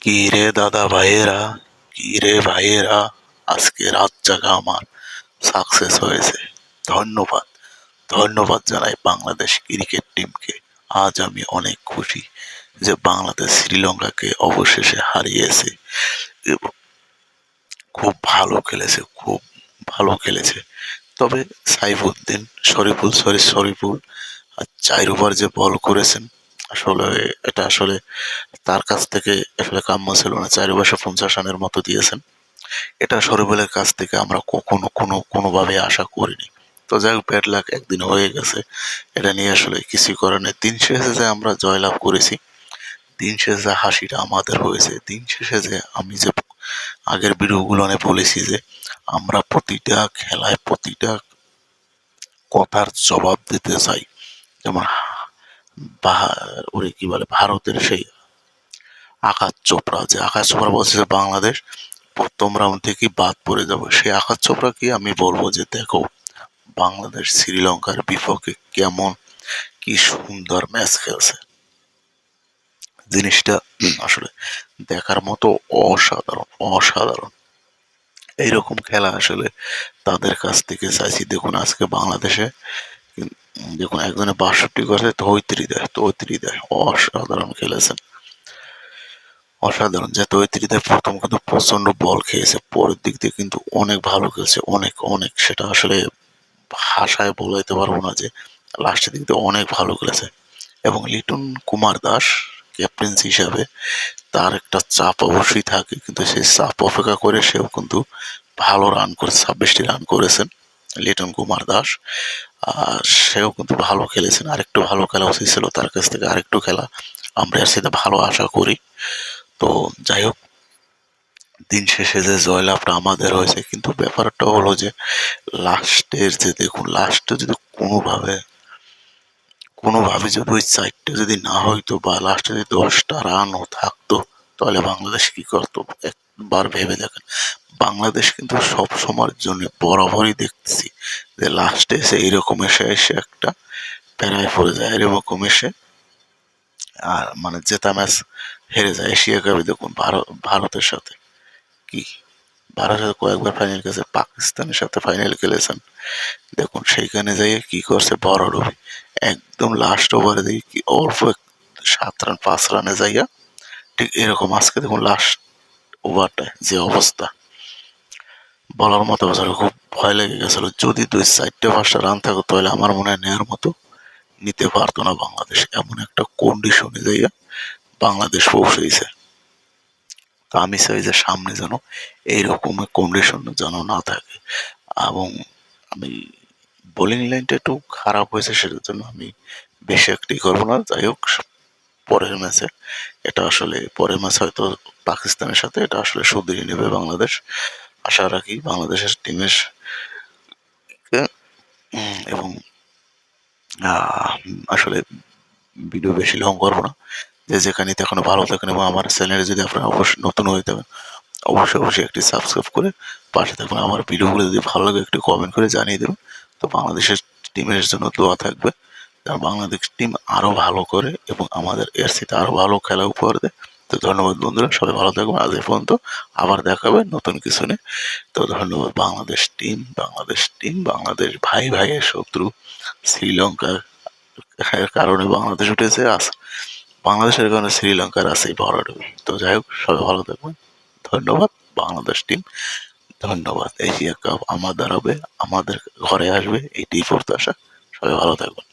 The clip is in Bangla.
কি রে দাদা ভাইয়েরা? কি রে ভাইয়েরা? আজকে রাত জাগা আমার। সাকসেস হয়েছে। ধন্যবাদ। ধন্যবাদ জানাই বাংলাদেশ ক্রিকেট টিমকে। আজ আমি অনেক খুশি যে বাংলাদেশ শ্রীলঙ্কাকে অবশেষে হারিয়েছে। খুব ভালো খেলেছে, খুব ভালো খেলেছে। তবে সাইফুদ্দিন, শরীফুল, সরি, শরীফুল আর চার ওভার যে বল করেছেন আসলে এটা আসলে তার কাছ থেকে আসলে কাম্য ছিল না। চার ওভার পঞ্চাশ রানের মতো দিয়েছেন। এটা শরীফুলের কাছ থেকে আমরা কখনো, কোনো, কোনোভাবে আশা করিনি। তো যাই হোক ব্যাড লাক একদিন হয়ে গেছে। এটা নিয়ে আসলে কিছুই করার দিন শেষে যে আমরা জয়লাভ করেছি, দিন শেষে যে হাসিটা আমাদের হয়েছে। দিন শেষে যে আমি যে আগের ভিডিওগুলো অনেক বলেছি যে আমরা প্রতিটা খেলায় প্রতিটা কথার জবাব দিতে চাই, যেমন ওরে কি বলে, ভারতের সেই আকাশ চোপড়া যে আকাশ চোপড়া বলছে যে বাংলাদেশ প্রথম রাউন্ড থেকে বাদ পড়ে যাবে। সেই আকাশ চোপড়াকে আমি বলব যে দেখো, বাংলাদেশ শ্রীলঙ্কার বিপক্ষে কেমন, কি সুন্দর ম্যাচ খেলছে। জিনিসটা আসলে দেখার মতো অসাধারণ অসাধারণ। এইরকম খেলা আসলে তাদের কাছ থেকে চাইছি। দেখুন আজকে বাংলাদেশে দেখুন বাষট্টি করে তৈত্রী দেয় তৈত্রী দেয়। অসাধারণ খেলেছেন। অসাধারণ। যে তৈত্রী দেয়, প্রথম কিন্তু প্রচণ্ড বল খেয়েছে, পরের দিক দিয়ে কিন্তু অনেক ভালো খেলছে, অনেক অনেক। সেটা আসলে ভাষায় বলাইতে পারব না যে, লাস্টের দিক দিয়ে অনেক ভালো খেলেছে। এবং লিটন কুমার দাস ক্যাপ্টেন্সি হিসাবে, তার একটা চাপ অবশ্যই থাকে, কিন্তু সেই চাপ অপেক্ষা করে সেও কিন্তু ভালো রান করে, ছাব্বিশটি রান করেছেন। লিটন কুমার দাস। আর সেও কিন্তু ভালো খেলেছেন। আরেকটু ভালো খেলা উচিত ছিল তার কাছ থেকে আরেকটু খেলা। আমরা সাথে ভালো আশা করি। তো যাই হোক, দিন শেষে যে জয়লাভটা আমাদের হয়েছে, কিন্তু ব্যাপারটা হলো যে লাস্টের যে দেখুন লাস্টে যদি কোনোভাবে কোনোভাবে যদি ওই চারটে যদি না হইতো বা লাস্টে যদি দশটা রানও থাকতো, তাহলে বাংলাদেশ কি করতো? একবার ভেবে দেখেন। বাংলাদেশ কিন্তু সব সময়ের জন্য বরাবরই দেখতেছি যে লাস্টে এসে এইরকম এসে এসে একটা প্যারায় পড়ে যায়, এরকম এসে আর মানে জেতা ম্যাচ হেরে যায় এশিয়া কাপে দেখুন ভারত ভারতের সাথে। কি? ভারতের সাথে কয়েকবার ফাইনাল খেলেছে, পাকিস্তানের সাথে ফাইনাল খেলেছেন। দেখুন সেইখানে যাইয়ে কি করছে বড় রবি। একদম লাস্ট ওভারে দেখি কি অল্প সাত রান পাঁচ রানে যাইয়া ঠিক এরকম আজকে দেখুন লাস্ট ওভারটায় যে অবস্থা। বলার মতো আসলে খুব ভয় লেগে গেছিল। যদি দুই চারটে পাঁচটা রান থাকতো, তাহলে আমার মনে হয় নেওয়ার মতো নিতে পারতো না বাংলাদেশ। এমন একটা কন্ডিশনে যাইয়া বাংলাদেশ পৌঁছেছে। তো আমি চাই যে সামনে যেন এইরকম কন্ডিশন যেন না থাকে। এবং আমি বোলিং লাইনটা একটু খারাপ হয়েছে সেটার জন্য আমি বেশি একটি করব না। যাই হোক, পরের ম্যাচে এটা আসলে, পরের ম্যাচ হয়তো পাকিস্তানের সাথে, এটা আসলে শুধরিয়ে নেবে বাংলাদেশ। আশা রাখি বাংলাদেশের টিমের এবং আসলে ভিডিও বেশি লং করব না। যে যেখানে এখনও ভালো থাকেন এবং আমার চ্যানেলে যদি আপনারা অবশ্যই নতুন হয়ে থাকেন, অবশ্যই অবশ্যই একটি সাবস্ক্রাইব করে পাশে থাকবেন আমার ভিডিওগুলো যদি ভালো লাগে, একটু কমেন্ট করে জানিয়ে দেবেন। তো বাংলাদেশের টিমের জন্য দোয়া থাকবে। বাংলাদেশ টিম আরও ভালো করে এবং আমাদের এর সাথে আরও ভালো খেলা উপহার দেয়। তো ধন্যবাদ বন্ধুরা, সবাই ভালো থাকবেন আজ এই পর্যন্ত আবার দেখাবে নতুন কিছু নিয়ে। তো ধন্যবাদ, বাংলাদেশ টিম বাংলাদেশ টিম, বাংলাদেশ ভাই ভাইয়ের শত্রু, শ্রীলঙ্কার কারণে বাংলাদেশ উঠেছে আস বাংলাদেশের কারণে শ্রীলঙ্কার আছে ভরাডুবি তো যাই হোক, সবাই ভালো থাকবেন ধন্যবাদ, বাংলাদেশ টিম। ধন্যবাদ, এশিয়া কাপ আমার দাঁড়াবে আমাদের ঘরে আসবে এইটাই প্রত্যাশা। সবাই ভালো থাকবেন